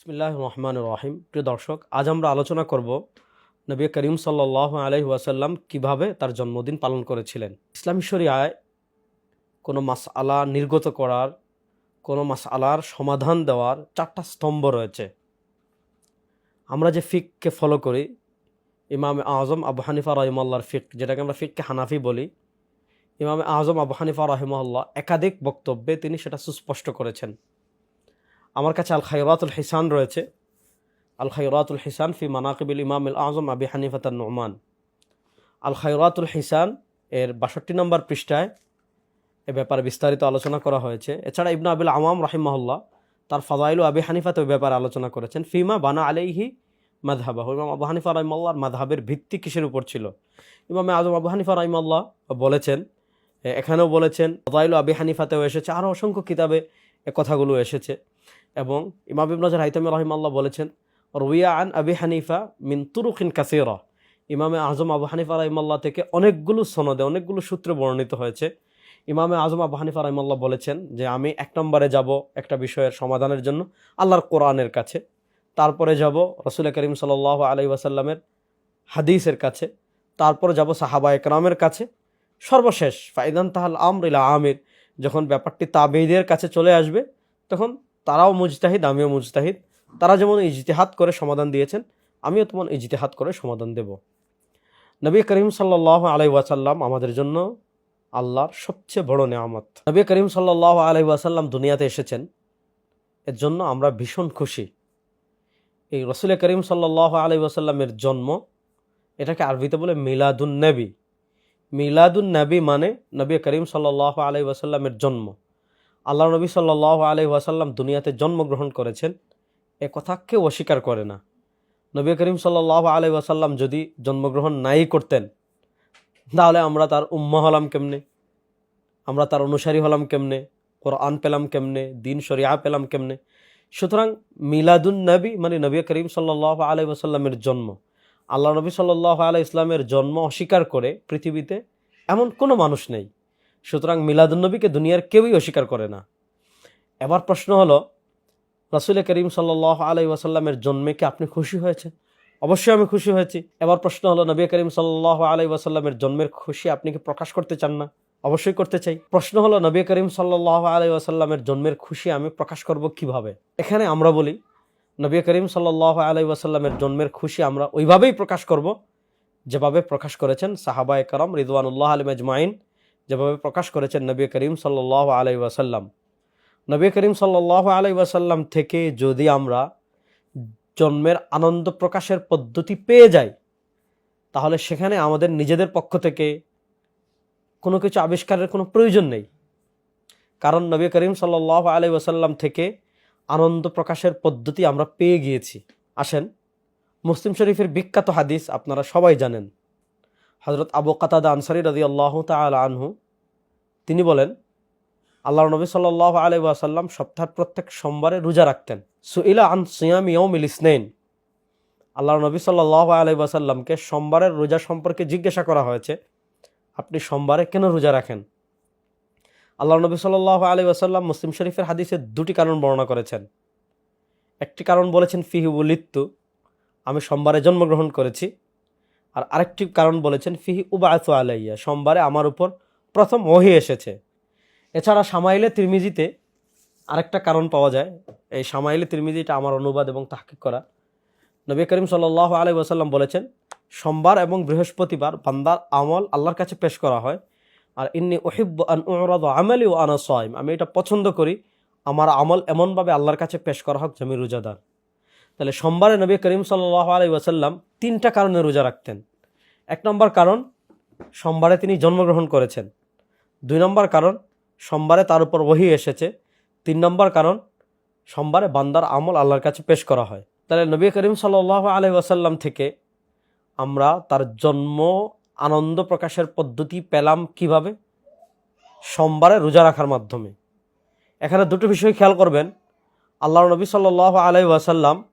বিসমিল্লাহ রহমান রহিম। প্রিয় দর্শক, আজ আমরা আলোচনা করব নবী করিম সাল্লাহ আলহি ওয়াসাল্লাম কীভাবে তার জন্মদিন পালন করেছিলেন। ইসলামী শরিয়ায় কোনো মাস আলা নির্গত করার, কোনো মাস আলার সমাধান দেওয়ার চারটা স্তম্ভ রয়েছে। আমরা যে ফিককে ফলো করি, ইমাম আজম আবু হানিফা রহিমাল্লার ফিক, যেটাকে আমরা ফিককে হানাফি বলি, ইমাম আজম আবু হানিফা রহিমাল্লাহ একাধিক বক্তব্যে তিনি সেটা সুস্পষ্ট করেছেন। আমার কাছে আল খাইরাতুল হিসান রয়েছে। আল খাইরাতুল হিসান ফি মানাকিবিল ইমাম আল আজম আবি হানিফাতান নোমান আল খাইরাতুল হিসান এর বাষট্টি নম্বর পৃষ্ঠায় এ ব্যাপারে বিস্তারিত আলোচনা করা হয়েছে। এছাড়া ইবনা আবিল আওয়াম রাহিমাহুল্লাহ তার ফাদাইলু আবি হানিফাত ওই ব্যাপারে আলোচনা করেছেন। ফিমা বানা আলাইহি মাধাবা ইমাম আবু হানিফা রাহিমাল্লাহর মাধাবের ভিত্তি কিসের উপর ছিল? ইমাম আজম আবু হানিফা রাহিমাল্লাহ বলেছেন এখানেও বলেছেন, ফাদাইলু আবি হানিফাতেও এসেছে। আরও অসংখ্য কিতাবে এ কথাগুলো এসেছে। এবং ইমাম ইবন নজর হাইতামি রহিমাল্লাহ বলেছেন রুইয়া আন আবি হানিফা মিন তুরুকিন কাসিরা। ইমামে আজম আবু হানিফা রহিমাল্লাহ থেকে অনেকগুলো সনদে, অনেকগুলো সূত্রে বর্ণিত হয়েছে। ইমামে আজম আবু হানিফা রহিমাল্লাহ বলেছেন যে, আমি এক নম্বরে যাব একটা বিষয়ের সমাধানের জন্য আল্লাহর কোরআনের কাছে। তারপরে যাব রসুল করিম সাল আলাই ওয়াসাল্লামের হাদিসের কাছে। তারপরে যাব সাহাবা একরামের কাছে। সর্বশেষ, ফাইদান তাহাল আমরিলা আমির। যখন ব্যাপারটি তাবেইদের কাছে চলে আসবে, তখন তারাও মুজতাহিদ, আমিও মুজতাহিদ। তারা যেমন ইজতিহাদ করে সমাধান দিয়েছেন, আমিও তেমন ইজতিহাদ করে সমাধান দেব। নবী করিম সাল্লাহ আলাই ওয়াসাল্লাম আমাদের জন্য আল্লাহর সবচেয়ে বড় নেয়ামত। নবী করিম সাল্লাহ আলাই ওয়াসাল্লাম দুনিয়াতে এসেছেন। এর জন্য আমরা ভীষণ খুশি। এই রসুল করিম সাল্লাহ আলাই ওয়াসাল্লামের জন্ম এটাকে আরবিতে বলে মিলাদুন নবী। মিলাদুন নবী মানে নবী করিম সাল্লাহ আলাই ওয়াসাল্লামের জন্ম। আল্লাহ নবী সাল্লাহ আলি ওয়াসাল্লাম দুনিয়াতে জন্মগ্রহণ করেছেন। এ কথা কেউ অস্বীকার করে না। নবী করিম সাল্লাহ আলি ওয়াসাল্লাম যদি জন্মগ্রহণ নাই করতেন, তাহলে আমরা তার উম্মা হলাম কেমনে? আমরা তার অনুসারী হলাম কেমনে? কোরআন পেলাম কেমনে? দিন শরিয়া পেলাম কেমনে? সুতরাং মিলাদুন নবী মানে নবী করিম সাল্লাহ আলি ওয়াসাল্লামের জন্ম। আল্লাহ নবী সাল্লাহ আলাই ইসলামের জন্ম অস্বীকার করে পৃথিবীতে এমন কোনো মানুষ নেই। সুতরাং মিলাদুন্নবীকে দুনিয়ার কেউই অস্বীকার করে না। এবার প্রশ্ন হলো, রাসুল করিম সাল্লাহ আলাই ওয়াসাল্লামের জন্মে কি আপনি খুশি হয়েছেন? অবশ্যই আমি খুশি হয়েছি। এবার প্রশ্ন হলো, নবী করিম সাল্লাহ আলাই ওয়াসাল্লামের জন্মের খুশি আপনি কি প্রকাশ করতে চান না? অবশ্যই করতে চাই। প্রশ্ন হলো, নবী করিম সাল্লাহ আলাই ওয়াসাল্লামের জন্মের খুশি আমি প্রকাশ করব কীভাবে? এখানে আমরা বলি, নবী করিম সাল্লাহ আলাই ওয়াসাল্লামের জন্মের খুশি আমরা ওইভাবেই প্রকাশ করব যেভাবে প্রকাশ করেছেন সাহাবা একরম রিদওয়ানুল্লাহ আলম আজমাইন। যেভাবে প্রকাশ করেছেন নবী করিম সাল্লাহ আলাই ওয়াসাল্লাম। নবী করিম সাল্লাহ আলাই ওয়াসাল্লাম থেকে যদি আমরা জন্মের আনন্দ প্রকাশের পদ্ধতি পেয়ে যাই, তাহলে সেখানে আমাদের নিজেদের পক্ষ থেকে কোনো কিছু আবিষ্কারের কোনো প্রয়োজন নেই। কারণ নবী করিম সাল্লাহ আলাই ওয়াসাল্লাম থেকে আনন্দ প্রকাশের পদ্ধতি আমরা পেয়ে গিয়েছি। আসেন, মুসলিম শরীফের বিখ্যাত হাদিস আপনারা সবাই জানেন। হজরত আবু কাতাদা আনসারি রদি আল্লাহ তাল আনহু, তিনি বলেন আল্লাহ নবী সাল্লাহ আলাই ওয়াসাল্লাম সপ্তাহের প্রত্যেক সোমবারে রোজা রাখতেন। সুইলা আন সিয়াম ইয়মিল ইসনেইন। আল্লাহ নবী সাল্লাহ আলাই ওয়াসাল্লামকে সোমবারের রোজা সম্পর্কে জিজ্ঞাসা করা হয়েছে, আপনি সোমবারে কেন রোজা রাখেন? আল্লাহ নবী সাল্লাহ আলাই ওয়াসাল্লাম মুসলিম শরীফের হাদিসে দুটি কারণ বর্ণনা করেছেন। একটি কারণ বলেছেন ফিহিবুলিত্তু আমি সোমবারে জন্মগ্রহণ করেছি। আর আরেকটি কারণ বলেছেন, ফিহি উবায়ত আলাইয়া, সোমবারে আমার উপর প্রথম ওহি এসেছে। এছাড়া সামাইলে তিরমিজিতে আরেকটা কারণ পাওয়া যায়। এই সামাইলে তিরমিজিটা আমার অনুবাদ এবং তাহকিক করা। নবী করিম সাল্লাহ আলাই ওসাল্লাম বলেছেন, সোমবার এবং বৃহস্পতিবার বান্দার আমল আল্লাহর কাছে পেশ করা হয়। আর ইন্নি ওহিব আমালি ও আনা সাইম, আমি এটা পছন্দ করি। আমার আমল এমনভাবে আল্লাহর কাছে পেশ করা হোক আমি রোজাদার। তাহলে সোমবারে নবী করিম সাল্লাহ আলাই ওয়াসাল্লাম তিনটা কারণে রোজা রাখতেন। এক নম্বর কারণ, সোমবারে তিনি জন্মগ্রহণ করেছেন। দুই নম্বর কারণ, সোমবারে তার উপর ওহি এসেছে। তিন নম্বর কারণ, সোমবারে বান্দার আমল আল্লাহর কাছে পেশ করা হয়। তাহলে নবী করিম সাল্লাহ আলাই ওয়াসাল্লাম থেকে আমরা তার জন্ম আনন্দ প্রকাশের পদ্ধতি পেলাম কীভাবে? সোমবারে রোজা রাখার মাধ্যমে। এখানে দুটো বিষয় খেয়াল করবেন। আল্লাহ নবী সাল্লাহ আলাই ওয়াসাল্লাম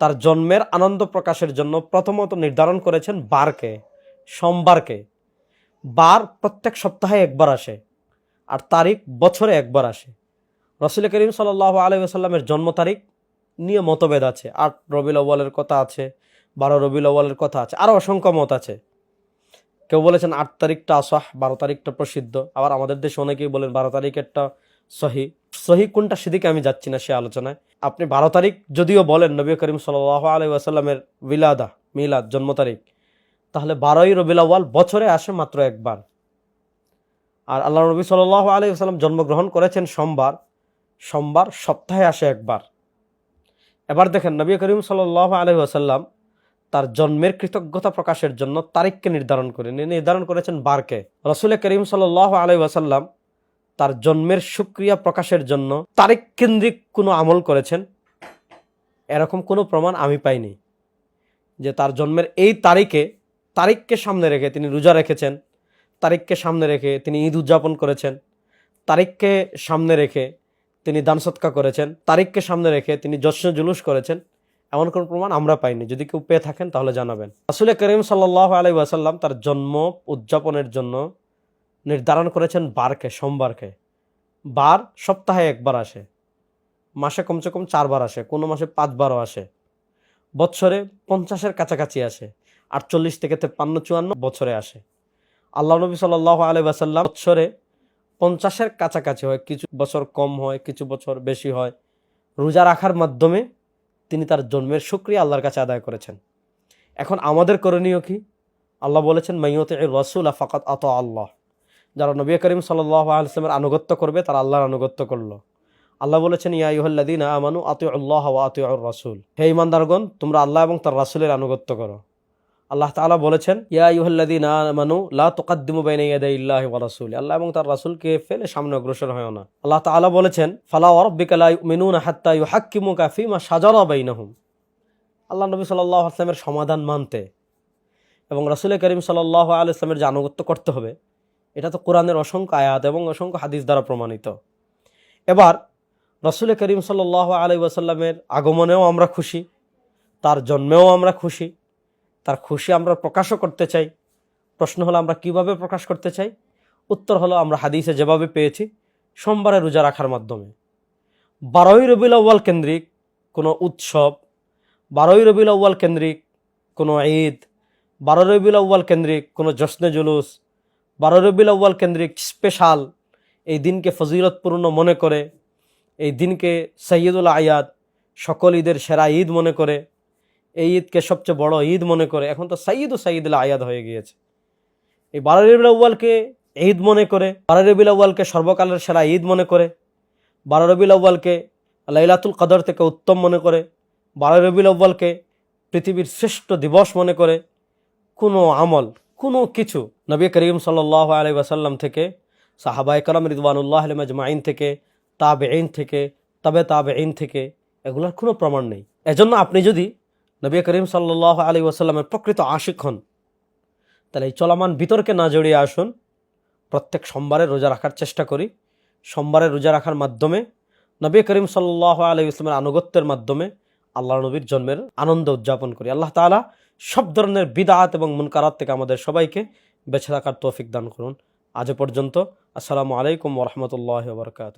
তার জন্মের আনন্দ প্রকাশের জন্য প্রথমত নির্ধারণ করেছেন বারকে, সোমবারকে। বার প্রত্যেক সপ্তাহে একবার আসে আর তারিখ বছরে একবার আসে। রসুল করিম সাল্লাহ আলহি আসাল্লামের জন্ম তারিখ নিয়ে মতভেদ আছে। আট রবিল আউ্বালের কথা আছে, বারো রবিল আউ্বালের কথা আছে আরও অসংখ্য মত আছে। কেউ বলেছেন আট তারিখটা আসাহ, বারো তারিখটা প্রসিদ্ধ। আবার আমাদের দেশে অনেকেই বলেন বারো তারিখেরটা সহি সহি কোনটা সেদিকে আমি যাচ্ছি না সে আলোচনায়। আপনি বারো তারিখ যদিও বলেন নবী করিম সাল আলাই আসাল্লামের বিলাদা, মিলাদ, জন্ম তারিখ, তাহলে বারোই রবিল আউ্বাল বছরে আসে মাত্র একবার। আর আল্লাহ নবী সাল আলাই আসাল্লাম জন্মগ্রহণ করেছেন সোমবার সোমবার সপ্তাহে আসে একবার। এবার দেখেন নবী করিম সাল আলহি আসাল্লাম তার জন্মের কৃতজ্ঞতা প্রকাশের জন্য তারিখকে নির্ধারণ তিনি নির্ধারণ করেছেন বারকে। রসুল করিম সাল আলহি আসাল্লাম তার জন্মের সুক্রিয়া প্রকাশের জন্য তারিখ কেন্দ্রিক কোনো আমল করেছেন? এরকম কোনো প্রমাণ আমি পাইনি। যে তার জন্মের এই তারিখে তারিখকে সামনে রেখে তিনি রোজা রেখেছেন, তারিখকে সামনে রেখে তিনি ঈদ উদযাপন করেছেন, তারিখকে সামনে রেখে তিনি দান সৎকা করেছেন, তারিখকে সামনে রেখে তিনি যশ্ন জুলুস করেছেন, এমন কোনো প্রমাণ আমরা পাইনি। যদি কেউ পেয়ে থাকেন তাহলে জানাবেন। আসলে করিম সাল্লাহ আলাই ওয়াসাল্লাম তার জন্ম উদযাপনের জন্য নির্ধারণ করেছেন বারকে, সোমবারকে। বার সপ্তাহে একবার আসে। মাসে কমসে কম চারবার আসে, কোনো মাসে পাঁচবারও আসে। বৎসরে পঞ্চাশের কাছাকাছি আসে, আটচল্লিশ থেকে তেপ্পান্ন, চুয়ান্ন বছরে আসে। আল্লাহ নবী সাল্লাহ আলাই ওয়াসাল্লাম বৎসরে পঞ্চাশের কাছাকাছি হয়, কিছু বছর কম হয়, কিছু বছর বেশি হয়। রোজা রাখার মাধ্যমে তিনি তার জন্মের সুক্রিয়া আল্লাহর কাছে আদায় করেছেন। এখন আমাদের করণীয় কি? আল্লাহ বলেছেন মাইয়তে রসুল ফাকাত আত আল্লাহ। যারা নবী করিম সাল্লাহ আলসালামের আনুগত্য করবে, তারা আল্লাহর আনুগত্য করল। আল্লাহ বলেছেন, ইয়া আমানু আতু আল্লাহ আতু রসুল। হে ইমানদারগণ তোমরা আল্লাহ এবং তার রাসুলের আনুগত্য করো। আল্লাহ তাআলা বলেছেন, ইয়া ইহল্লাদিন আমানু লা তোকাদ্দিমু বাইনা ইয়াদাই ইল্লাহি রাসূলি। আল্লাহ এবং তার রাসূলকে ফেলে সামনে অগ্রসর হয় না। আল্লাহ তাআলা বলেছেন, ফালা ওয়া রাব্বিকা লা ইউমিনুনা হাত্তা ইউহাক্কিমুকা ফীমা শাজারা বাইনাহুম। আল্লাহ নবী সাল্লাল্লাহু আসলামের সমাধান মানতে এবং রাসূল করিম সাল্লাল্লাহু আলাইহি ওয়াসাল্লামের যে আনুগত্য করতে হবে এটা তো কোরআনের অসংখ্য আয়াত এবং অসংখ্য হাদিস দ্বারা প্রমাণিত। এবার রসুল করিম সাল্লাহ আলাই ওয়াসাল্লামের আগমনেও আমরা খুশি, তার জন্মেও আমরা খুশি, তার খুশি আমরা প্রকাশও করতে চাই। প্রশ্ন হলো, আমরা কীভাবে প্রকাশ করতে চাই? উত্তর হলো, আমরা হাদিসে যেভাবে পেয়েছি, সোমবারে রোজা রাখার মাধ্যমে। বারোই রবিউল আউ্বাল কেন্দ্রিক কোনো উৎসব, বারোই রবিউল আউ্বাল কেন্দ্রিক কোনো ঈদ বারো রবিউল আউ্বাল কেন্দ্রিক কোনো জশ্নে জুলুস বারো রবিউল আউ্বাল কেন্দ্রিক স্পেশাল এই দিনকে ফজিলতপূর্ণ মনে করে, এই দিনকে সৈয়দুল আয়াদ সকল ঈদের সেরা ঈদ মনে করে, এই ঈদকে সবচেয়ে বড় ঈদ মনে করে। এখন তো সঈদ ও সঈদুল আয়াদ হয়ে গিয়েছে। এই বারো রবিউল আউ্বালকে ঈদ মনে করে, বারো রবিউল আউ্বালকে সর্বকালের সেরা ঈদ মনে করে, বারো রবিউল আউ্বালকে লাইলাতুল কদর থেকে উত্তম মনে করে, বারো রবিউল আউ্বালকে পৃথিবীর শ্রেষ্ঠ দিবস মনে করে, কোনো আমল কোনো কিছু নবী করিম সাল্লাহ আলি ওয়াসাল্লাম থেকে সাহাবাই কালাম রিদওয়ানুল্লাহ আলমাজমাইন থেকে তাবে আইন থেকে, তবে তাবে আইন থেকে, এগুলোর কোনো প্রমাণ নেই। এজন্য আপনি যদি নবী করিম সাল্লাহ আলী ওয়াসাল্লামের প্রকৃত আশিক হন, তাহলে এই চলমান বিতর্কে না জড়িয়ে আসুন। প্রত্যেক সোমবারে রোজা রাখার চেষ্টা করি। সোমবারে রোজা রাখার মাধ্যমে নবী করিম সাল্লাহ আলী ইসলামের আনুগত্যের মাধ্যমে আল্লাহ নবীর জন্মের আনন্দ উদযাপন করি। আল্লাহ তালা সব ধরনের বিদাত এবং মুনকারাত থেকে আমাদের সবাইকে বেছে থাকার তৌফিক দান করুন। আজ পর্যন্ত, আসসালামু আলাইকুম ওরহমতুল্লাহ বরকাত